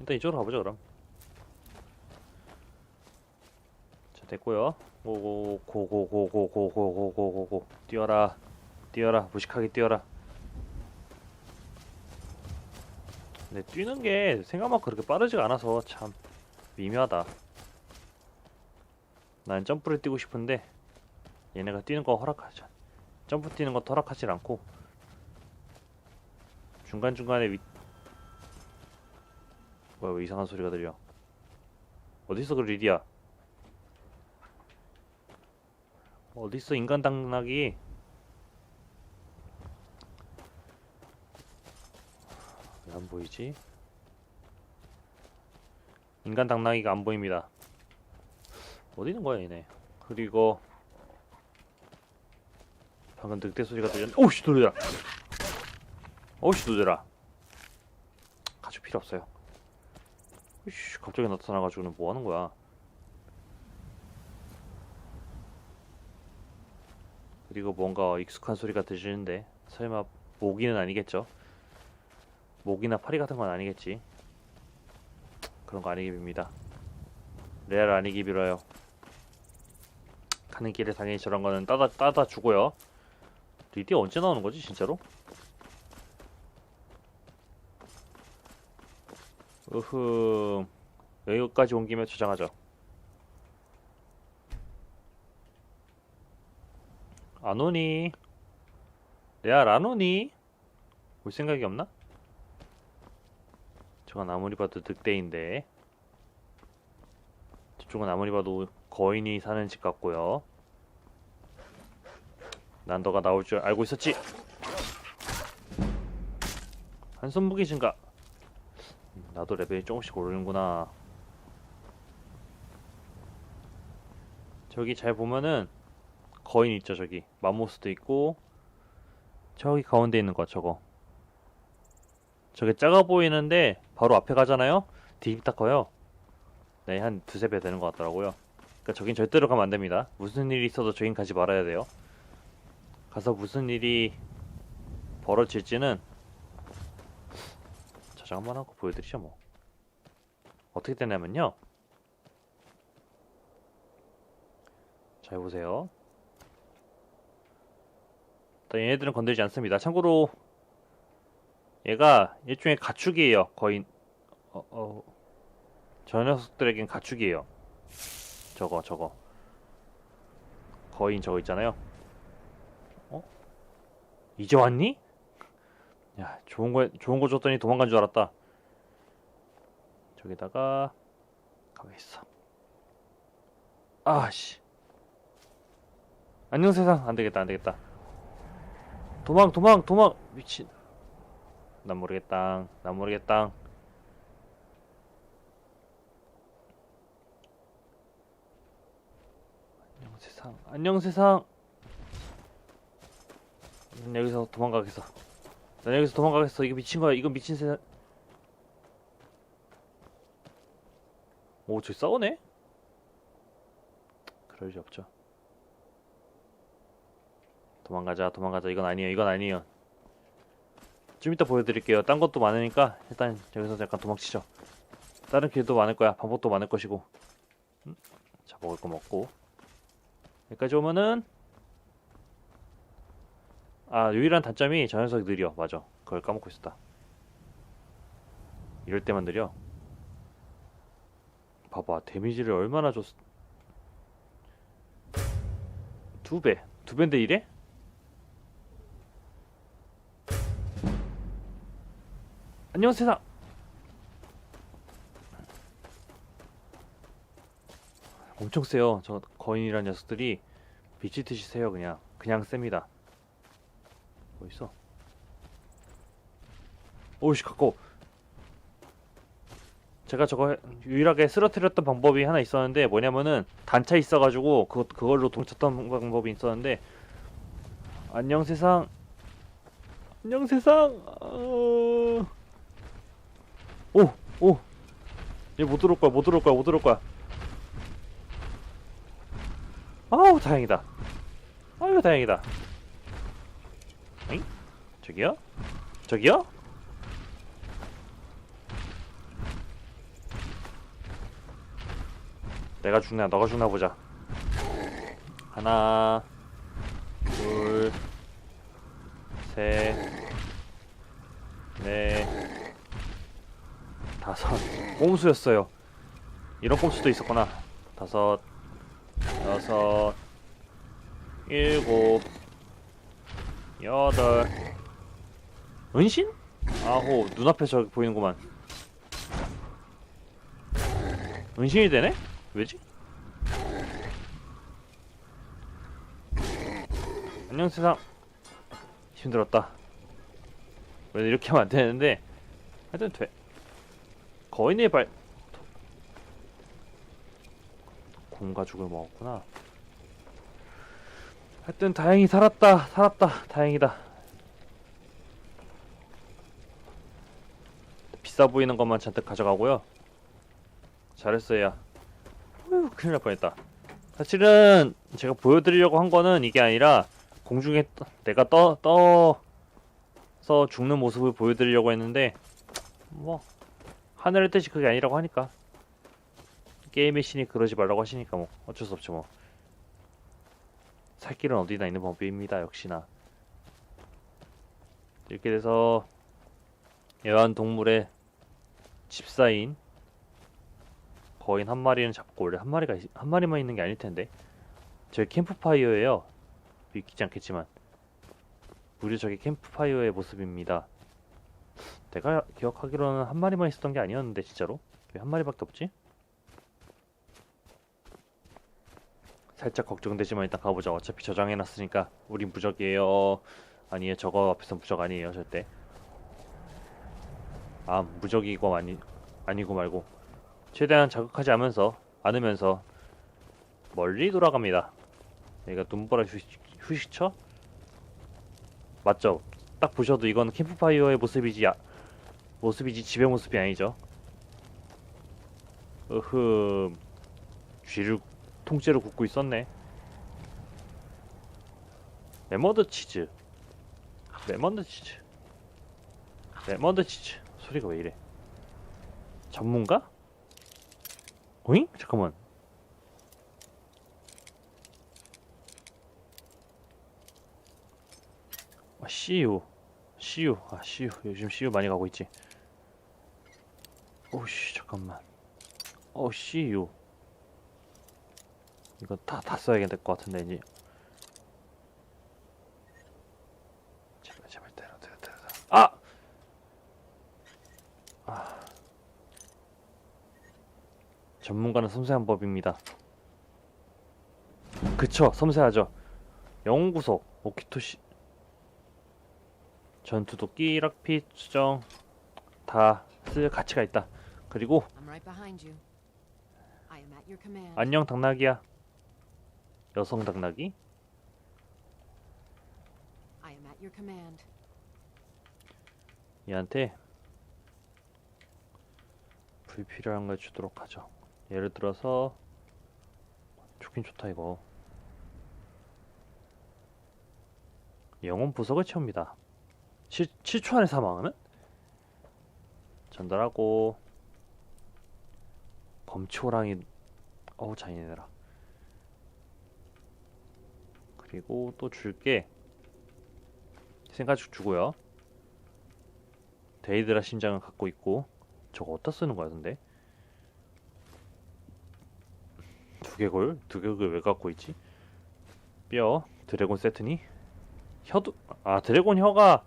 일단 이쪽으로 가보자 그럼 자 됐고요 고고 고고고고고고고고고고 뛰어라 뛰어라 무식하게 뛰어라 근데 뛰는 게 생각만큼 그렇게 빠르지가 않아서 참 미묘하다 난 점프를 뛰고 싶은데 얘네가 뛰는 거 허락하지 않- 점프 뛰는 거 허락하지 않고 중간중간에 위... 뭐야 왜 이상한 소리가 들려? 어딨어 그 리디야? 어딨어 인간 당나귀? 왜 안 보이지? 인간 당나귀가 안 보입니다. 어디 있는 거야 얘네? 그리고 방금 늑대 소리가 들렸는데 오우씨 놀래라! 오우씨 놀래라! 가죽 필요 없어요 이씨 갑자기 나타나가지고는 뭐 하는 거야? 그리고 뭔가 익숙한 소리가 들리는데 설마 모기는 아니겠죠? 모기나 파리 같은 건 아니겠지? 그런 거 아니기 빕니다. 레알 아니기 빌어요. 가는 길에 당연히 저런 거는 따다 따다 주고요. 리디 언제 나오는 거지 진짜로? 으흠 여기까지 온 김에 저장하죠 안 오니? 레알 안 오니? 올 생각이 없나? 저건 아무리 봐도 늑대인데 저쪽은 아무리 봐도 거인이 사는 집 같고요 난 너가 나올 줄 알고 있었지 한손 무기신가 음, 나도 레벨이 조금씩 오르는구나. 저기 잘 보면은 거인 있죠 저기. 마모스도 있고 저기 가운데 있는 거 저거. 저게 작아 보이는데 바로 앞에 가잖아요? 딱 커요? 네한 두세 배 되는 것 같더라고요. 그러니까 저긴 절대로 가면 안 됩니다. 무슨 일이 있어도 저긴 가지 말아야 돼요. 가서 무슨 일이 벌어질지는 저장 한번 하고 보여드리죠 뭐. 어떻게 되냐면요. 잘 보세요? 일단 얘네들은 건들지 않습니다. 참고로 얘가 일종의 가축이에요 거의. 어, 어, 저 녀석들에겐 가축이에요. 저거 저거. 거인 저거 있잖아요. 어? 이제 왔니? 야 좋은 거 좋은 거 줬더니 도망간 줄 알았다. 저기다가 가만 있어. 아씨. 안녕 세상. 안 되겠다 안 되겠다. 도망 도망 도망. 미친. 난 모르겠다. 난 모르겠다. 안녕 세상. 안녕 세상. 난 여기서 도망가겠어 난 여기서 도망가겠어. 이거 미친 거야. 이거 미친 세상. 오 저기 싸우네? 그럴 리 없죠. 도망가자 도망가자. 이건 아니에요. 이건 아니에요. 좀 이따 보여드릴게요. 딴 것도 많으니까 일단 여기서 잠깐 도망치죠. 다른 길도 많을 거야. 방법도 많을 것이고. 음? 자 먹을 거 먹고. 여기까지 오면은 아 유일한 단점이 저 녀석이 느려. 맞아. 그걸 까먹고 있었다. 이럴 때만 느려. 봐봐. 데미지를 얼마나 줬 두배. 두 배인데 이래? 안녕 세상. 엄청 세요. 저 거인이란 녀석들이. 미치듯이 세요 그냥. 그냥 셉니다 뭐 있어. 오우씨 가까워 제가 저거 해- 유일하게 쓰러뜨렸던 방법이 하나 있었는데 뭐냐면은 단차 있어가지고 그 그걸로 도쳤던 방법이 있었는데 안녕 세상. 안녕 세상. 어... 오오. 얘 못 들어올 거야 못 들어올 거야 못 들어올 거야. 아우 다행이다. 아유 다행이다. 엥? 저기요? 저기요? 내가 죽나? 너가 죽나 보자. 하나 둘셋넷 다섯. 꼼수였어요. 이런 꼼수도 있었구나. 다섯 여섯 일곱 여덟 은신? 아호 눈앞에 저기 보이는구만. 은신이 되네? 왜지? 안녕 세상. 힘들었다. 왜 이렇게 하면 안 되는데? 하여튼 돼. 거인의 발. 곰가죽을 먹었구나. 하여튼 다행히 살았다 살았다. 다행이다 비싸 보이는 것만 잔뜩 가져가고요. 잘했어요. 어휴 큰일 날 뻔했다. 사실은 제가 보여드리려고 한 거는 이게 아니라 공중에 떠- 내가 떠, 떠서 죽는 모습을 보여드리려고 했는데 뭐 하늘의 뜻이 그게 아니라고 하니까. 게임의 신이 그러지 말라고 하시니까 뭐 어쩔 수 없죠 뭐. 살 길은 어디나 있는 법입니다 역시나. 이렇게 돼서 애완동물의 집사인 거인 한 마리는 잡고 원래 한 마리가 있- 한 마리만 있는 게 아닐 텐데 저희 캠프파이어예요. 믿기지 않겠지만 무려 저게 캠프파이어의 모습입니다. 내가 기억하기로는 한 마리만 있었던 게 아니었는데 진짜로? 왜 한 마리밖에 없지? 살짝 걱정되지만 일단 가보자. 어차피 저장해놨으니까 우린 무적이에요. 아니에요. 저거 앞에서 무적 아니에요 절대 아 무적이고 아니 아니고 말고 최대한 자극하지 않으면서 않으면서 멀리 돌아갑니다. 여기가 눈보라 휴식, 휴식처? 맞죠? 딱 보셔도 이건 캠프파이어의 모습이지 아, 모습이지 집의 모습이 아니죠. 으흠. 쥐를 통째로 굽고 있었네. 레몬드 치즈. 레몬드 치즈. 레몬드 치즈 소리가 왜 이래? 전문가? 오잉? 잠깐만. 아, CU CU 아 CU 요즘 CU 많이 가고 있지. 오씨 잠깐만. 어 CU 이거 다, 다 써야 될 것 같은데 이제 제발 제발 때려 때려 때려 때려. 아! 아 전문가는 섬세한 법입니다 그쵸 섬세하죠 영웅구속 오키토시 전투도끼 락핏 수정 다 쓸 가치가 있다 그리고. 안녕 당나귀야 여성 당나귀. 얘한테 불필요한 걸 주도록 하죠. 예를 들어서 좋긴 좋다 이거. 영혼 부석을 채웁니다. 7, 7초 안에 사망하면 전달하고 검치호랑이 어우 잔인해라. 그리고 또 줄게 생가죽 주고요. 데이드라 심장을 갖고 있고 저거 어디다 쓰는 거야 근데 두개골? 두개골 왜 갖고 있지? 뼈 드래곤 세트니? 혀도 아 드래곤 혀가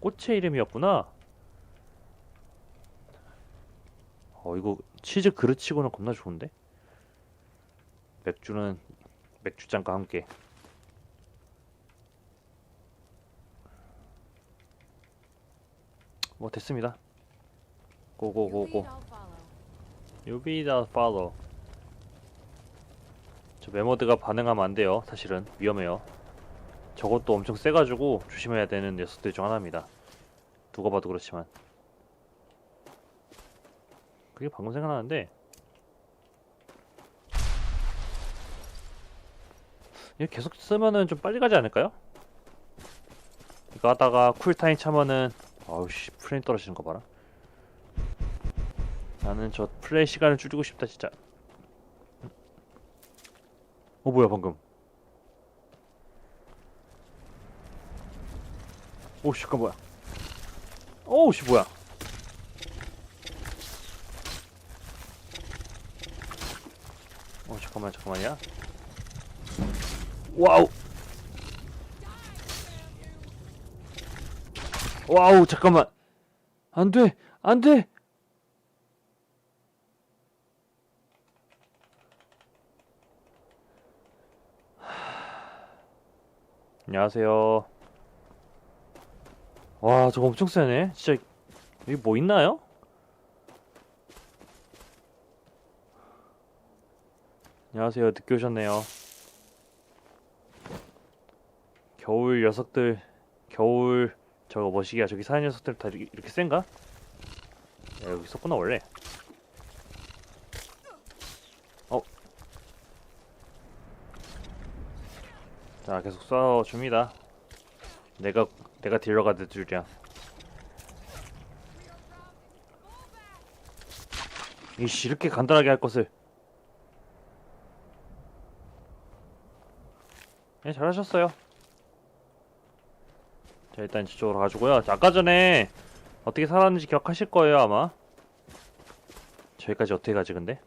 꽃의 이름이었구나 어 이거 치즈 그릇치고는 겁나 좋은데 맥주는 맥주잔과 함께 뭐 됐습니다 고고고고 the follow. 저 메모드가 반응하면 안 돼요. 사실은 위험해요. 저것도 엄청 세가지고 조심해야 되는 녀석들 중 하나입니다. 누가 봐도 그렇지만. 그게 방금 생각나는데. 이거 계속 쓰면은 좀 빨리 가지 않을까요? 이거 하다가 쿨타임 차면은 아우씨 프레임 떨어지는 거 봐라. 나는 저 플레이 시간을 줄이고 싶다 진짜 어 뭐야 방금. 오씨 잠깐 뭐야? 오씨 뭐야? 어 잠깐만 잠깐만요. 와우. 와우 잠깐만. 안돼 안돼 안녕하세요. 와 저거 엄청 세네. 진짜 여기 뭐 있나요? 안녕하세요. 늦게 오셨네요. 겨울 녀석들 겨울 저거 뭐시기야 저기 사는 녀석들 다 이렇게, 센가? 야, 여기 있었구나 원래 자 계속 쏴줍니다. 내가 내가 딜러가 될 줄이야. 이씨 이렇게 간단하게 할 것을. 네 잘하셨어요. 자 일단 이쪽으로 가지고요. 자, 아까 전에 어떻게 살았는지 기억하실 거예요 아마? 저기까지 어떻게 가지 근데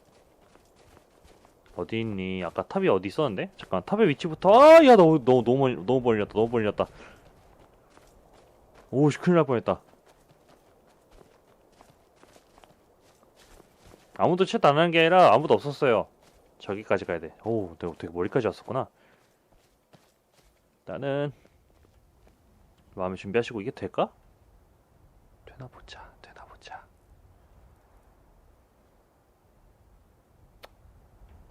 어디 있니? 아까 탑이 어디 있었는데? 잠깐 탑의 위치부터 아 야 너무 너무 너무 멀 너무 멀렸다 너무 멀렸다. 오씨 큰일 날 뻔했다. 아무도 챗 안 하는 게 아니라 아무도 없었어요. 저기까지 가야 돼 오 내가 되게 머리까지 왔었구나. 일단은 마음에 준비하시고 이게 될까? 되나 보자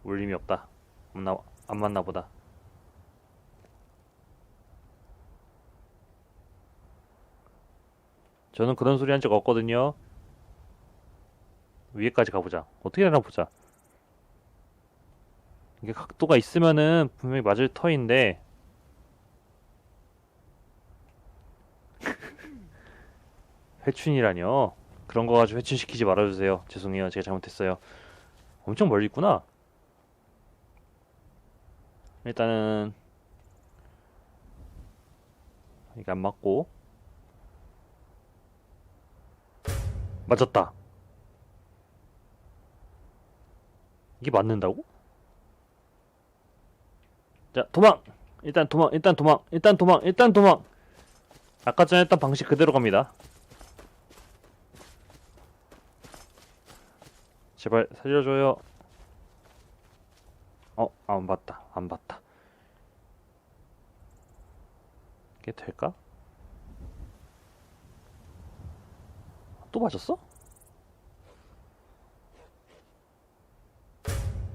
울림이 없다. 안, 나, 안 맞나 보다. 저는 그런 소리 한 적 없거든요. 위에까지 가보자. 어떻게 되나 보자. 이게 각도가 있으면은 분명히 맞을 터인데. 회춘이라뇨? 그런 거 가지고 회춘시키지 말아주세요. 죄송해요. 제가 잘못했어요. 엄청 멀리 있구나 일단은 이게 안 맞고. 맞았다. 이게 맞는다고? 자 도망! 일단 도망 일단 도망 일단 도망 일단 도망! 아까 전에 했던 방식 그대로 갑니다. 제발 살려줘요. 어, 안 봤다. 안 봤다. 이게 될까? 또 맞았어?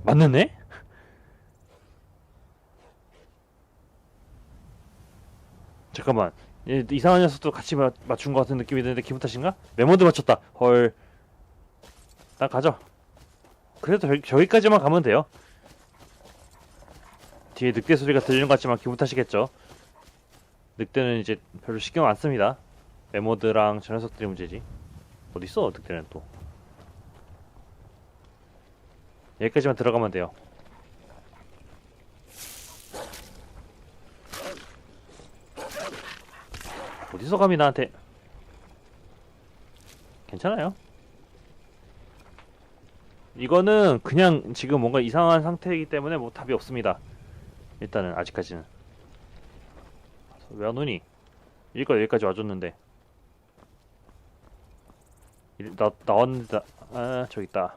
맞는네? 잠깐만. 얘 이상한 녀석도 같이 마- 맞춘 것 같은 느낌이 드는데 기분 탓인가? 메모드 맞췄다. 헐. 나 가져. 그래도 저기, 저기까지만 가면 돼요. 뒤에 늑대 소리가 들리는 것 같지만 기분 탓이겠죠. 늑대는 이제 별로 신경 안 씁니다. 메모드랑 저 녀석들이 문제지. 어딨어, 늑대는 또. 여기까지만 들어가면 돼요. 어디서 감히 나한테. 괜찮아요. 이거는 그냥 지금 뭔가 이상한 상태이기 때문에 뭐 답이 없습니다. 일단은 아직까지는 왜 안 오니? 여기까지 여기까지 와줬는데 일- 나 나왔는데 아 저기 있다.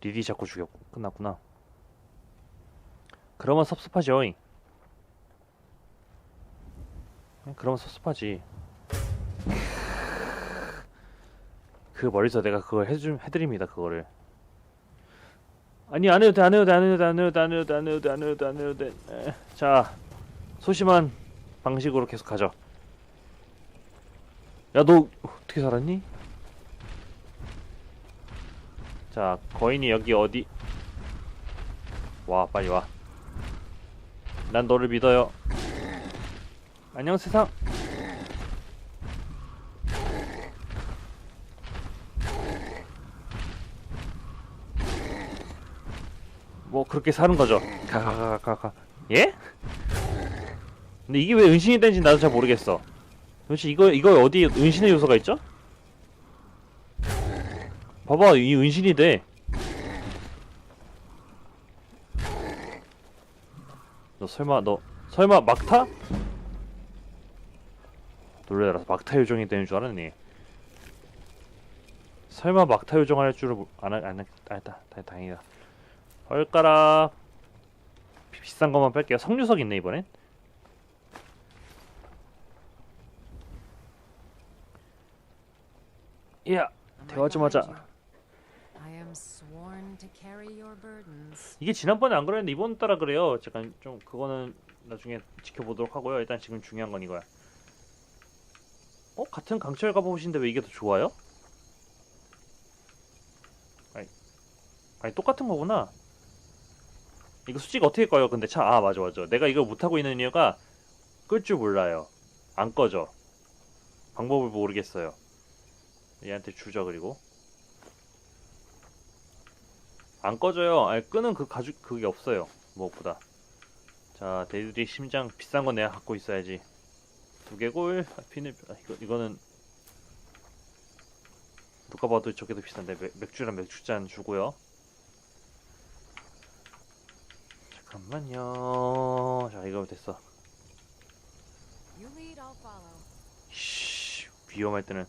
리디 자꾸 죽였고 끝났구나. 그러면 섭섭하죠. 잉. 그러면 섭섭하지. 그 머리서 내가 그걸 해줌 해드립니다 그거를. 아니 안 해도 돼, 안 해도 돼, 안 해도 돼, 안 해도 돼, 안 해도 돼, 안 해도 돼, 안 해도 돼, 안 해도 돼. 에, 자, 소심한 방식으로 계속 가죠. 야, 너 어떻게 살았니? 자, 거인이 여기 어디? 와, 빨리 와. 난 너를 믿어요. 안녕 세상. 뭐 그렇게 사는 거죠. 가가가 가 가. 예? 근데 이게 왜 은신이 되는지 나도 잘 모르겠어. 도대체 이거 이거 어디 은신의 요소가 있죠? 봐봐 이 은신이 돼. 너 설마 너 설마 막타? 놀래라 막타 요정이 되는 줄 알았니? 설마 막타 요정 할 줄을 모- 안, 알- 안, 알- 알다 다, 다행이다 헐까라 비- 비싼 것만 뺄게요 석류석 있네 이번엔 이야 I'm 대화 좀 right 하자 behind you. I am sworn to carry your burdens. 이게 지난번에 안 그랬는데 이번 따라 그래요 잠깐 좀 그거는 나중에 지켜보도록 하고요 일단 지금 중요한 건 이거야 어? 같은 강철 가보신데 왜 이게 더 좋아요? 아니, 아니 똑같은 거구나 이거 수직 어떻게 꺼요 근데 차, 아 맞아 맞아 내가 이걸 못하고 있는 이유가 끌 줄 몰라요 안 꺼져 방법을 모르겠어요 얘한테 주죠 그리고 안 꺼져요. 아니, 끄는 그 가죽 그게 없어요. 무엇보다. 자, 데이드리 심장 비싼 건 내가 갖고 있어야지. 두 개골 아, 피는 아, 이거 이거는 누가 봐도 저게 더 비싼데 맥, 맥주랑 맥주잔 주고요. 잠깐만요. 자, 이거 됐어. 씨, 위험할 때는